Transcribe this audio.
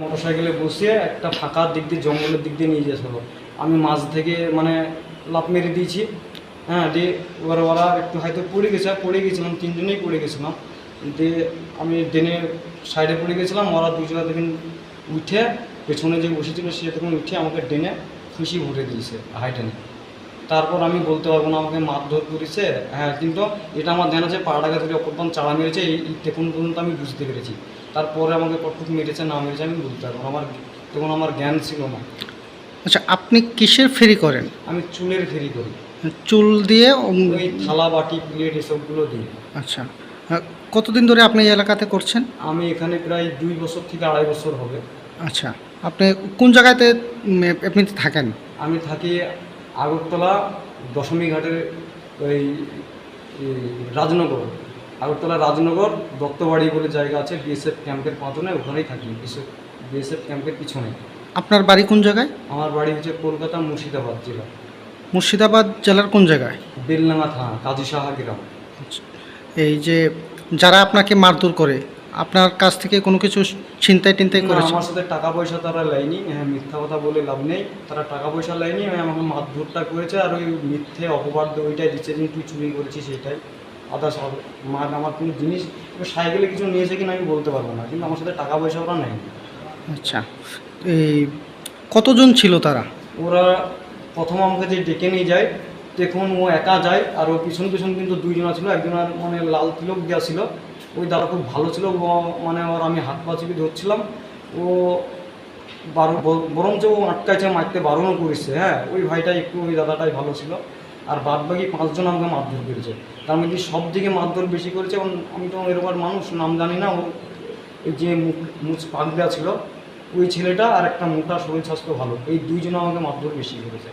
মোটরসাইকেলে বসিয়ে একটা ফাঁকা দিক দিয়ে, জঙ্গলের দিক দিয়ে নিয়ে গেছিল আমি মাঝ থেকে মানে লাফ মেরে দিয়েছি। হ্যাঁ দিয়ে ওরা ওরা একটু হয়তো পড়ে গেছে পড়ে গেছিলাম, তিনজনেই পড়ে গেছিলাম। দিয়ে আমি ডেনে সাইডে পড়ে গেছিলাম, ওরা দুজনে দেখুন উঠে পেছনে যে বসেছিল সে তখন উঠে আমাকে ডেনে খুশি ভরে দিয়েছে, হাই টেনে। তারপর আমি বলতে পারব না, আমাকে মারধর করেছে। হ্যাঁ কিন্তু এটা আমার ধ্যান আছে পাড়াটাকে ধরে অপরপন চালা মেরেছে এই তখন পর্যন্ত আমি বুঝতে পেরেছি। তারপরে আমাকে কটুক মেরেছে না মেরেছে আমি বলতে পারব আমার তখন আমার জ্ঞান ছিল না। আচ্ছা আপনি কিসের ফেরি করেন? আমি চুলের ফেরি করি। চুল দিয়ে ওই থালা বাটি প্লেট এসবগুলো দিই আচ্ছা। কতদিন ধরে আপনি এই এলাকাতে করছেন? আমি এখানে প্রায় দুই বছর থেকে আড়াই বছর হবে। আচ্ছা। আপনি কোন জায়গাতে আপনি থাকেন? আমি থাকি আগরতলা দশমী ঘাটের ওই রাজনগর। আগরতলা রাজনগর দত্তবাড়ি বলে জায়গা আছে বিএসএফ ক্যাম্পের পাঁচনে ওখানেই থাকি। বিএসএফ বিএসএফ ক্যাম্পের পিছনে আপনার বাড়ি কোন জায়গায়? আমার বাড়ি হচ্ছে কলকাতা মুর্শিদাবাদ জেলা। মুর্শিদাবাদ জেলার কোন জায়গায়? বেলনাঙা থানা কাজী সাহা গ্রাম। এই যে যারা আপনাকে মারধর করে আপনার কাছ থেকে কোনো কিছু ছিনতাই টিনতাই না, করেছে? আমার সাথে টাকা পয়সা তারা লাইনি হ্যাঁ মিথ্যা কথা বলে লাভ নেই। তারা টাকা পয়সা লাইনি আমাকে মারধরটা করেছে আর ওই মিথ্যে অপবাদ ওইটাই দিচ্ছে যে তুই চুরি করেছিস সেটাই আদার্স মার আমার কোনো জিনিস সাইকেলে কিছু নিয়েছে কিনা আমি বলতে পারব না কিন্তু আমার সাথে টাকা পয়সা ওরা নেয়। আচ্ছা এই কতজন ছিল তারা? ওরা প্রথম আমাকে যে ডেকে নিয়ে যায় দেখুন ও একা যায় আর ও পিছন পিছন কিন্তু দুইজনা ছিল একজনের মানে লাল তিলক দেওয়া ছিল ওই দাদা খুব ভালো ছিল মানে ওর আমি হাত পা চিপে ধরছিলাম ও বারো বরঞ্চ ও আটকাইছে মারতে বারণও করেছে হ্যাঁ ওই ভাইটাই একটু ওই দাদাটাই ভালো ছিল। আর বাদ বাকি পাঁচজন আমাকে মারধর করেছে। তার মধ্যে সব দিকে মারধর বেশি করেছে এবং আমি তো এরকম মানুষ, নাম জানি না। ও ওই যে মুখ পাক দেওয়া ছিল, ওই ছেলেটা আর একটা মোটা শরীর স্বাস্থ্য ভালো। এই দুইজন আমাকে মারধর বেশি করেছে।